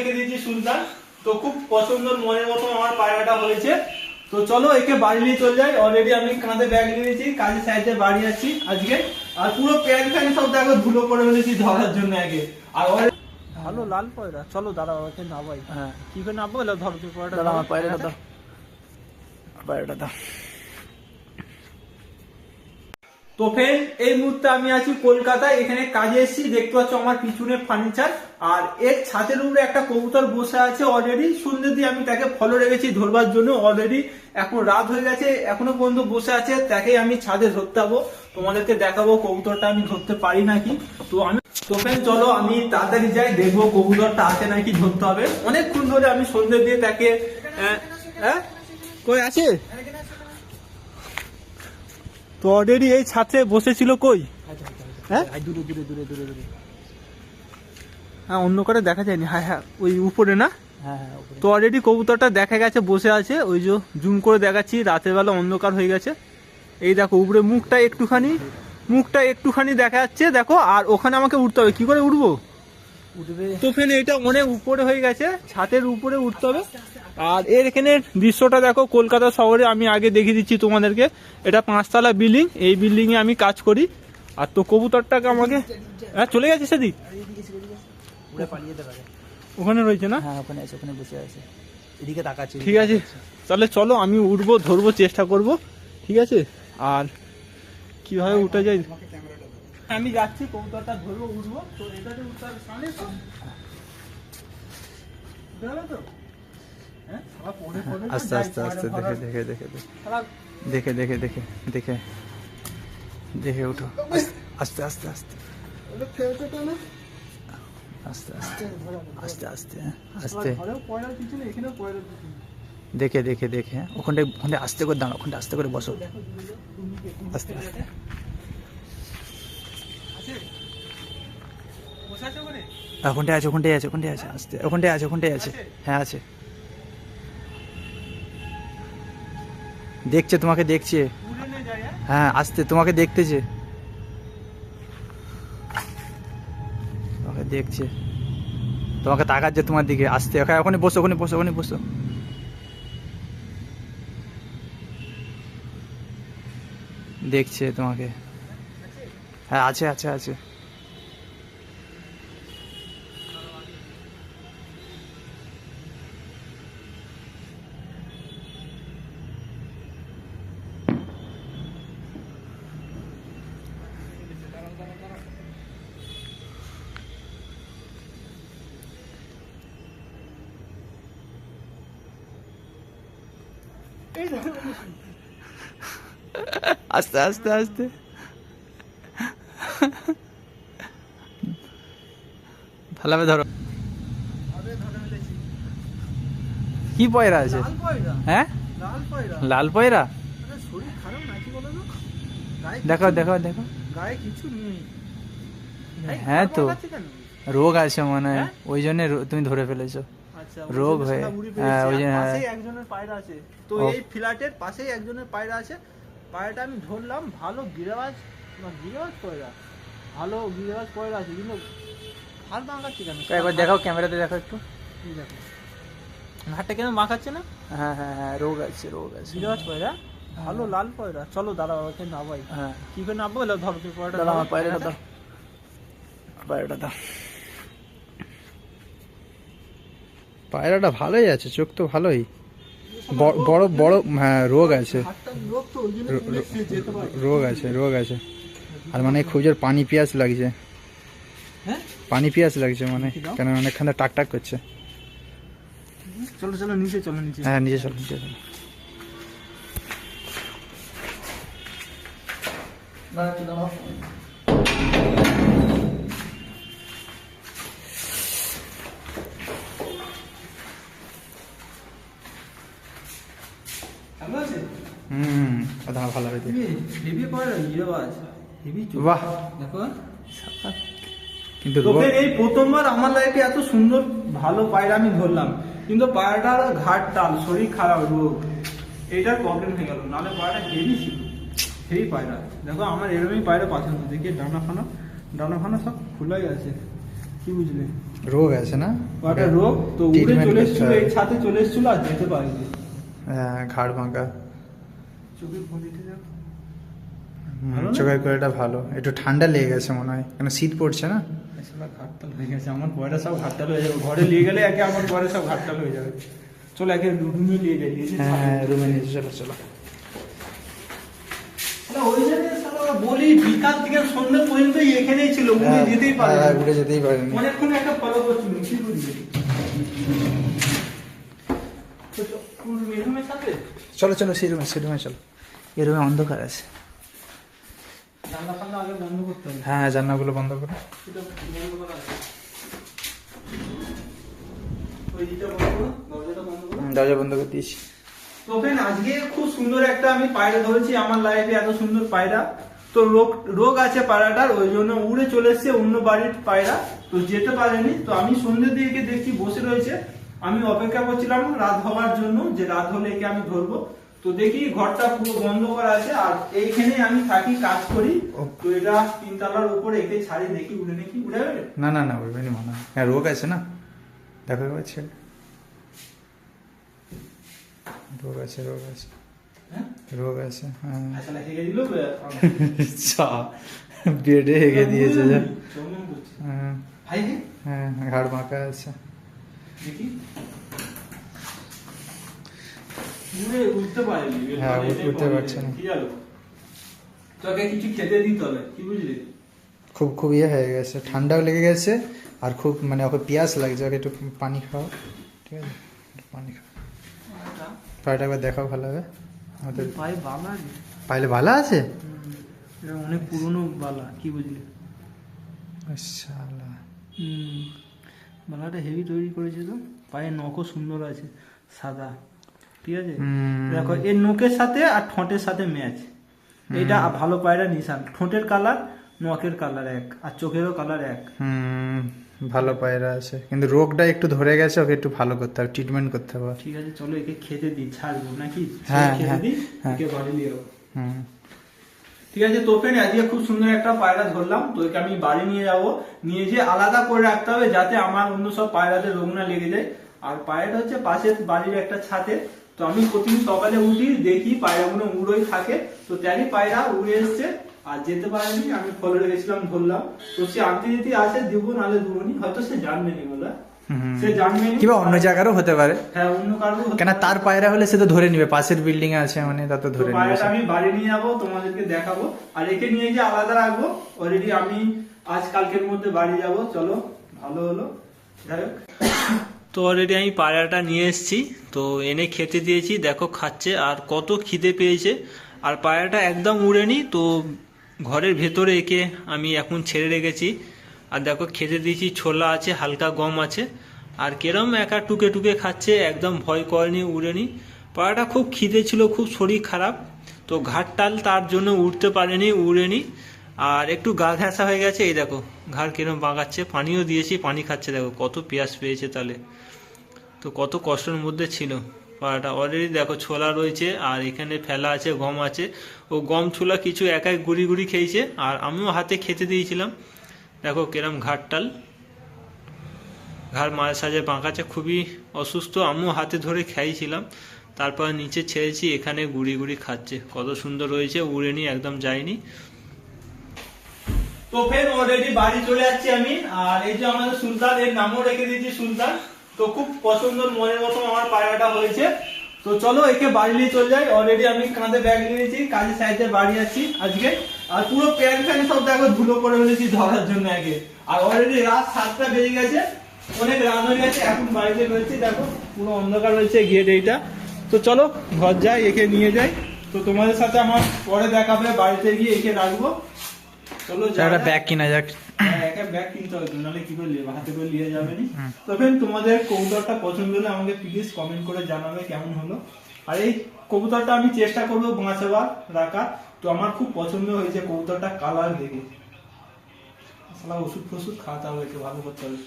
রেখে দিয়েছি সুলতান। তো খুব পছন্দ মনের মতো আমার পায়রাটা হয়েছে। তো চলো একে বাড়ি নিয়ে চলে যাই। অলরেডি আমি কাঁধে ব্যাগ নিয়েছি কাজের সাইডে বাড়ি আছি আজকে। আর পুরো প্যান্ট ফ্যান সব দেখো ধুলো করে ফেলেছি ধরার জন্য আগে। আর ভালো লাল পয়রা। চলো দাঁড়া ওকে নামাই। হ্যাঁ। কি করে এলো ধরো তুই পয়রাটা দাদা আমার। পায়রাটা দাও। পায়রাটা দাও। তো ফ্রেন্ড এই মুহূর্তে আমি আছি কলকাতায়। এখানে কাজে এসেছি। দেখতে পাচ্ছ আমার পিছনে ফার্নিচার আর এর ছাদের উপরে একটা কবুতর বসে আছে অলরেডি সন্ধ্যে দিয়ে আমি তাকে ফলো রেখেছি ধরবার জন্য অলরেডি এখন রাত হয়ে গেছে এখনও পর্যন্ত বসে আছে। তাকে আমি ছাদে ধরতে যাব। তোমাদেরকে দেখাবো কবুতরটা আমি ধরতে পারি নাকি। তো আমি তো চলো আমি তাড়াতাড়ি যাই। দেখব কবুতরটা আছে নাকি ধরতে হবে। অনেকক্ষণ ধরে আমি সন্ধ্যে দিয়ে তাকে আহ, হ্যাঁ? কই আছে? তো অলরেডি এই ছাত্রে বসেছিল কই? হ্যাঁ? হ্যাঁ অন্য করে দেখা যায়নি। হ্যাঁ হ্যাঁ ওই উপরে না? তো অলরেডি কবুতরটা দেখা গেছে, বসে আছে। ওই যে জুম করে দেখাচ্ছি, রাতের বেলা অন্ধকার হয়ে গেছে। এই দেখো, উপরে মুখটা একটুখানি মুখটা একটুখানি দেখা যাচ্ছে, দেখো, আর ওখানে আমাকে উঠতে হবে। কি করে উঠবে? তো ফেন এটা অনেক উপরে হয়ে গেছে ছাদের উপরে উঠতে হবে। আর এর এখানে দৃশ্যটা দেখো কলকাতা শহরে আমি আগে দেখিয়ে দিচ্ছি তোমাদেরকে। এটা পাঁচতলা বিল্ডিং এই বিল্ডিং এ আমি কাজ করি। আর তো কবুতরটাকে আমাকে হ্যাঁ চলে গেছে সেদিক। পারে ওখানে রয়েছে না? হ্যাঁ ওখানে আছে ওখানে বসে আছে। এদিকে তাকাচ্ছে ঠিক আছে। তাহলে চলো আমি উঠবো ধরবো চেষ্টা করব। ঠিক আছে? আর কীভাবে উঠে যায়? আমি যাচ্ছি কবুতরটা ধরবো উঠবো। তো এটাতে উঠতে হবে সামনে তো। তো? হ্যাঁ? না আস্তে আস্তে আস্তে দেখে দেখে দেখে দেখে। দেখে দেখে দেখে দেখে। উঠো। আস্তে আস্তে আস্তে তো। আস্তে আস্তে আস্তে আস্তে আস্তে। দেখে দেখে দেখে। ওখানটায় ওখানটায় আস্তে করে দাঁড়াও ওখানটা আস্তে করে বসো। আস্তে আস্তে আছে? বসে আছে ওখানে? হ্যাঁ, ওখানটায় আছে ওখানটায় আছে ওখানটায় আছে, আস্তে, ওখানটায় আছে ওখানটায় আছে। হ্যাঁ আছে। দেখছে তোমাকে, দেখছে। হ্যাঁ? হ্যাঁ আসতে, তোমাকে দেখতেছে। তোমাকে দেখছে। তোমাকে তাকাচ্ছে তোমার দিকে। আসতে ওখানে ওখানে বসো ওখানে বসো ওখানে বসো। দেখছে তোমাকে। হ্যাঁ আছে আছে আছে। আস্তে আস্তে আস্তে। ভালোভাবে ধরো। কি পয়রা আছে? হ্যাঁ? লাল পয়রা। দেখো দেখো দেখো। হ্যাঁ তো। রোগ আছে মনে হয়? ওই জন্য তুমি ধরে ফেলেছো। আচ্ছা, রোগ হয়ে- হ্যাঁ, ওই জন্য, হ্যাঁ। একজনের পায়রা আছে। তো এই ফ্ল্যাটের পাশেই একজনের পায়রা আছে। পায়রাটা আমি ধরলাম ভালো গিরাবাজ গিরাবাজ পয়রা। ভালো গিরাবাজ পয়রা আছে কিন্তু হাত মাখাচ্ছে কেন একবার দেখাও ক্যামেরাতে দেখো একটু। দেখো। হাতটা কেন মাখাচ্ছে না? হ্যাঁ হ্যাঁ হ্যাঁ রোগ আছে রোগ আছে। গিরাবাজ পয়রা ভালো লাল পয়রা। চলো দাঁড়া ওকে নামাই। হ্যাঁ। কি করে নামবো এলো ধরো তুই পয়রাটা দাদা আমার পায়রাটা দাও। পায়রাটা দাও। পায়রাটা ভালোই আছে চোখ তো ভালোই। বড় বড় হ্যাঁ রোগ আছে। রোগ আছে রোগ আছে। আর মানে খুব জোর পানি পিয়াস লাগছে। হ্যাঁ পানি পিয়াস লাগছে মানে কেন অনেকখানে টাক টাক করছে। চলো চলো নিচে চলো নিচে। হ্যাঁ নিচে চলো নিচে চলো। কেমন হুম ভালো হয়েছে। বাহ। দেখো কিন্তু এই প্রথমবার আমার লাইফে এত সুন্দর ভালো পায়রা আমি ধরলাম। কিন্তু পায়রাটার ঘাট টাল শরীর খারাপ রোগ এইটার প্রবলেম হয়ে গেল। নাহলে পায়রা হেভি ছিল। সেই পায়রা। দেখো আমার এরকমই পায়রা পছন্দ। দেখি ডানা ফানা ডানা ফানা সব খোলাই আছে। কি বুঝলে? রোগ আছে না? একটা রোগ তো উড়ে চলে এসেছিল এই ছাতে চলে এসেছিল আর যেতে পারিনি। হ্যাঁ ঘাড় ভাঙা। চোখের ভঙ্গিটা দেখো। হুম, না? চোখের কোয়ালিটা ভালো। একটু ঠান্ডা লেগে গেছে মনে হয়। কেন শীত পড়ছে না? ঘাটতাল হয়ে গেছে। আমার সব ঘাটতাল হয়ে যাবে। ঘরে নিয়ে গেলে একে আমার পরে সব ঘাটতাল হয়ে যাবে। চলো একে রুমে নিয়ে যাই। হ্যাঁ রুমে নিয়ে চলো চলো। শালা ওই জন্য শালা বলি বিকাল থেকে সন্ধ্যা পর্যন্ত এখানেই ছিল। উনি হ্যাঁ, যেতেই পারে হ্যাঁ, উঠে যেতেই পারেনি। অনেকক্ষণ একটা ফলো করছিল কি করি। তো চ- কোন রুমের সাথে? চলো চলো সেই রুমে সেই রুমে চলো। এই রুমে অন্ধকার আছে। দরজাটা বন্ধ করো। দরজা বন্ধ করে দিয়েছি। তো ফ্রেন্ড আজকে খুব সুন্দর একটা আমি পায়রা ধরেছি আমার লাইফে এত সুন্দর পায়রা। তো রোগ রোগ আছে পায়রাটার ওই জন্য উড়ে চলে এসছে অন্য বাড়ির পায়রা। তো যেতে পারেনি। তো আমি সন্ধ্যের দিকে দেখছি বসে রয়েছে। আমি অপেক্ষা করছিলাম রাত হওয়ার জন্য যে রাত হলে একে আমি ধরবো। তো দেখি ঘরটা পুরো বন্ধ করা আছে আর এইখানে আমি থাকি কাজ করি। তো এটা তিনতলার উপরে একে ছাড়ি দেখি উড়ে নাকি উড়ে যাবে না না না উঠবে না মনে হয়। হ্যাঁ রোগ আছে না? দেখো ছেড়ে রোগ আছে রোগ আছে। হ্যাঁ? রোগ আছে হ্যাঁ। হেগে বেডে হেগে দিয়েছে যা। হ্যাঁ। হ্যাঁ ঘাড় বাঁকা আছে। দেখি। হ্যাঁ, মানে উঠতে পারছে না। তোকে কিছু খেতে দিতে হবে কি বুঝলি? খুব খুব ইয়ে হয়ে গেছে ঠান্ডাও লেগে গেছে আর খুব মানে ওকে পিয়াস লাগছে ওকে একটু পানি খাও ঠিক আছে? একটু পানি খাও। পায়েটা একবার দেখাও ভালো হবে আমাদের পায়ে বালা পাইলে ভালো আছে? অনেক পুরনো বালা কি বুঝলি? হুম। বালাটা হেভি তৈরি করেছে তো পায়ে নখও সুন্দর আছে সাদা। ঠিক আছে। দেখো এর নখের সাথে আর ঠোঁটের সাথে ম্যাচ এটা ভালো পায়রা নিশান। ঠোঁটের কালার নখের কালার এক আর চোখেরও কালার এক। হুম ভালো পায়রা আছে। কিন্তু রোগটা একটু ধরে গেছে ওকে একটু ভালো করতে হবে ট্রিটমেন্ট করতে হবে। ঠিক আছে চলো একে খেতে দিই ছাড়বো নাকি? হ্যাঁ, খেতে হ্যাঁ, দিই হ্যাঁ। একে বাড়ি নিয়ে যাব। হুম। ঠিক আছে তো ফ্রেন্ড আজকে খুব সুন্দর একটা পায়রা ধরলাম। তো একে আমি বাড়ি নিয়ে যাব। নিয়ে যেয়ে আলাদা করে রাখতে হবে যাতে আমার অন্য সব পায়রাদের রোগ না লেগে যায়। আর পায়রাটা হচ্ছে পাশের বাড়ির একটা ছাদে তো আমি প্রতিদিন সকালে উঠি দেখি পায়রাগুলো উড়োই থাকে। তো তারই পায়রা উড়ে এসছে আর যেতে পারেনি আমি ফলো রেখেছিলাম ধরলাম। তো সে আনতে যদি আসে দিব নাহলে দুবনি হয়তো সে জানবে নি বলে। সে জানবে কিংবা অন্য জায়গারও হতে পারে। হ্যাঁ অন্য কারও কেন তার পায়রা হলে সে তো ধরে নিবে পাশের বিল্ডিং এ আছে মানে তা তো তো ধরে নিবে আমি বাড়ি নিয়ে যাব তোমাদেরকে দেখাবো। আর একে নিয়ে গিয়ে আলাদা রাখব। অলরেডি আমি আজ কালকের মধ্যে বাড়ি যাব। চলো ভালো হলো। যাই হোক। তো অলরেডি আমি পায়রাটা নিয়ে এসেছি। তো এনে খেতে দিয়েছি, দেখো খাচ্ছে আর কত খিদে পেয়েছে। আর পায়রাটা একদম উড়েনি, তো ঘরের ভেতরে একে আমি এখন ছেড়ে রেখেছি। আর দেখো খেতে দিয়েছি, ছোলা আছে, হালকা গম আছে। আর কেরম একা টুকে টুকে খাচ্ছে, একদম ভয় করেনি, উড়েনি। পায়রাটা খুব খিদে ছিল, খুব শরীর খারাপ। তো ঘাটটাল তার জন্য উঠতে পারেনি, উড়েনি। আর একটু গা ঘেঁষা হয়ে গেছে, এই দেখো, ঘাড় কিরম বাগাচ্ছে পানিও দিয়েছি, পানি খাচ্ছে, দেখো, কত পেঁয়াজ পেয়েছে তাহলে তো কত কষ্টের মধ্যে ছিল। পাড়াটা অলরেডি দেখো, ছোলা রয়েছে, আর এখানে ফেলা আছে, গম আছে। ও গম ছোলা কিছু একাই গুড়ি গুড়ি খেয়েছে, আর আমিও হাতে খেতে দিয়েছিলাম। দেখো, কিরম ঘাটটাল ঘাড় মাঝে সাঝে বাঁকাচ্ছে, খুবই অসুস্থ, আমিও হাতে ধরে খাইছিলাম তারপর নিচে ছেড়েছি, এখানে গুড়ি গুড়ি খাচ্ছে। কত সুন্দর রয়েছে উড়েনি একদম যায়নি তো ফের অলরেডি বাড়ি চলে যাচ্ছি আমি, আর এই যে আমাদের সুলতান, এর নামও রেখে দিয়েছি সুলতান। তো খুব পছন্দ মনের মতো আমার পায়রাটা হয়েছে। তো চলো, একে বাড়ি নিয়ে চলে যাই। অলরেডি আমি কাঁধে ব্যাগ নিয়েছি, কাজের সাইডে বাড়ি যাচ্ছি আজকে। আর পুরো প্যান্ট ফ্যান সব দেখো, ধুলো করে ফেলেছি ধরার জন্য আগে আর অলরেডি রাত সাতটা বেজে গেছে, অনেক রাত হয়ে গেছে, এখন বাড়িতে রয়েছে, দেখো, পুরো অন্ধকার রয়েছে গেট এইটা। তো চলো, ঘর যাই, একে নিয়ে যাই। তো তোমাদের সাথে আমার পরে দেখা হবে বাড়িতে গিয়ে একে রাখব। চলো একটা ব্যাগ কিনা যাক। হ্যাঁ, একটা ব্যাগ কিনতে হবে নাহলে কি করে হাতে করে নিয়ে যাবে নি? তো ফ্রেন্ড তোমাদের কবুতরটা পছন্দ হলে আমাকে প্লিজ কমেন্ট করে জানাবে কেমন হলো। আর এই কবুতরটা আমি চেষ্টা করব বাঁচাবার রাখা তো আমার খুব পছন্দ হয়েছে কবুতরটা কালার দেখে। ওষুধ ফষুধ খাওয়াতে হবে একটু ভালো করতে হবে।